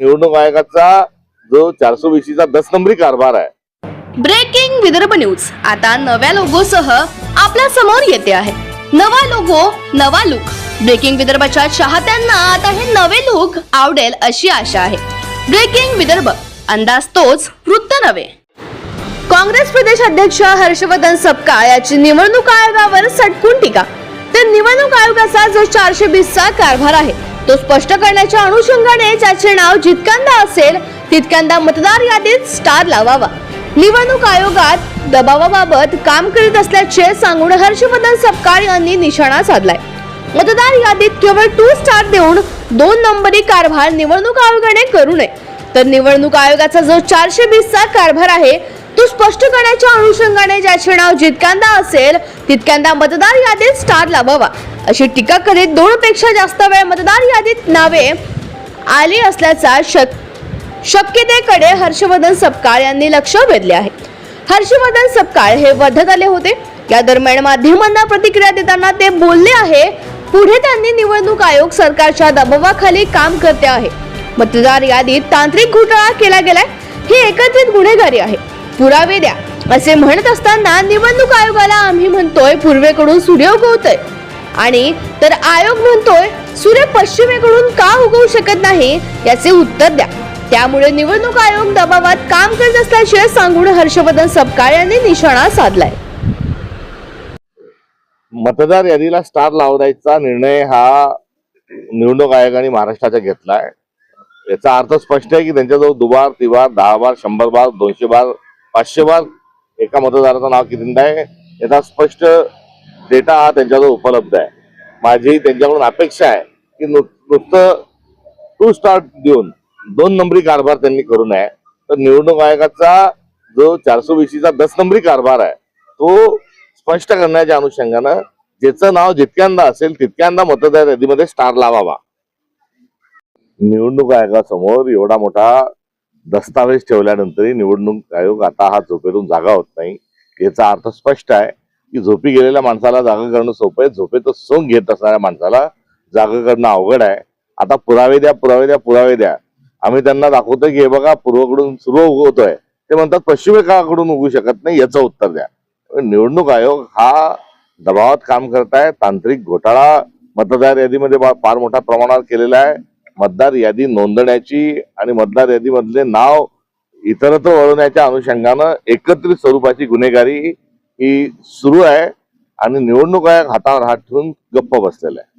निवडणूक आयोगाचा जो चारशे वीसचा दस नंबरी कारभार आहे. Breaking Vidarbha news. आता नव्या लोगोसह आपल्यासमोर येते आहे. नवा लोगो नवा लुक ब्रेकिंग विदर्भाच्या चाहत्यांना आता हे नवे लुक आवडेल अशी आशा आहे. ब्रेकिंग विदर्भ अंदाज तोच वृत्त नव्हे. काँग्रेस प्रदेश अध्यक्ष हर्षवर्धन सपकाळ याची निवडणूक आयोगावर सटकून टीका. तर निवडणूक आयोगाचा जो चारशे चा कारभार आहे तो स्पष्ट करण्याच्या अनुषंगाने ज्याचे नाव जितक्यांदा असेल तितक्यांदा मतदार यादीत स्टार लावावा. निवडणूक आयोगात दबावाबाबत काम करीत असल्याचे सांगून हर्षवर्धन सपकाळ यांनी निशाणा साधलाय. मतदार यादीत केवळ टू स्टार देऊन दोन नंबरी कारभार निवडणूक आयोगाने करू नये. तर निवडणूक आयोगाचा जो चारशे चा कारभार आहे तो स्पष्ट करण्याच्या अनुषंगाने ज्याचे नाव जितक्यांदा असेल तितक्यांदा मतदार यादीत स्टार लावावा. अशी टीका करीत दोनपेक्षा जास्त वेळ मतदार यादीत नावे आली असल्याचा शक शक्यतेकडे हर्षवर्धन सपकाळ यांनी लक्ष वेधले आहे. हर्षवर्धन सपकाळ हे वर्धेत आले होते. या दरम्यान माध्यमांना प्रतिक्रिया देताना ते बोलले आहे पुढे त्यांनी निवडणूक आयोग सरकारच्या दबावाखाली काम करते आहे. मतदार यादीत तांत्रिक घोटाळा केला गेलाय. ही एकत्रित गुन्हेगारी आहे. पुरावे द्या. असे म्हणत असताना निवडणूक आयोगाला आम्ही म्हणतोय पूर्वेकडून सूर्य उगवतोय आणि तर आयोग म्हणतोय सूर्य पश्चिमेकडून का उगवू शकत नाही याचे उत्तर द्या. त्यामुळे निवडणूक आयोग दबावात काम करत असल्याचे सांगून हर्षवर्धन सपकाळ यांनी निशाणा साधलाय. मतदार यादीला स्टार लावण्याचा निर्णय हा निवडणूक आयोगाने महाराष्ट्राचा घेतलाय. याचा अर्थ स्पष्ट आहे की त्यांच्याजवळ दुबार तिबार दहा बार शंभर बार दोनशे बार पाचशे बार एका मतदाराचं नाव कितींदा आहे? याचा स्पष्ट डेटा हा त्यांच्याजवळ उपलब्ध आहे. माझी त्यांच्याकडून अपेक्षा आहे की नु- नुसतं टू स्टार देऊन दोन नंबरी कारभार त्यांनी करू नये. तर निवडणूक आयोगाचा जो चारशे वीसचा दस नंबरी कारभार आहे तो स्पष्ट करण्याच्या अनुषंगानं ज्याचं नाव जितक्यांदा असेल तितक्यांदा मतदार यादीमध्ये स्टार लावावा. निवडणूक आयोगासमोर एवढा मोठा दस्तावेज ठेवल्यानंतरही निवडणूक आयोग आता हा झोपेतून जागा होत नाही याचा अर्थ स्पष्ट आहे. की झोपी गेलेल्या माणसाला जागा करणं सोपं आहे. झोपेत सोंग घेत असणाऱ्या माणसाला जागा करणं अवघड आहे. आता पुरावे द्या पुरावे द्या पुरावे द्या. आम्ही त्यांना दाखवतोय की हे बघा पूर्वकडून सुरू उगवतोय ते म्हणतात पश्चिमेकडून उगू शकत नाही याचं उत्तर द्या. निवडणूक आयोग हा दबावात काम करताय. तांत्रिक घोटाळा मतदार यादीमध्ये फार मोठ्या प्रमाणावर केलेला आहे. मतदार यादी नोंदण्याची आणि मतदार यादीमधले नाव इतरत्र वळवण्याच्या अनुषंगानं एकत्रित स्वरूपाची गुन्हेगारी ही सुरू आहे आणि निवडणूक आयोग हातावर हात ठेवून गप्प बसलेला आहे.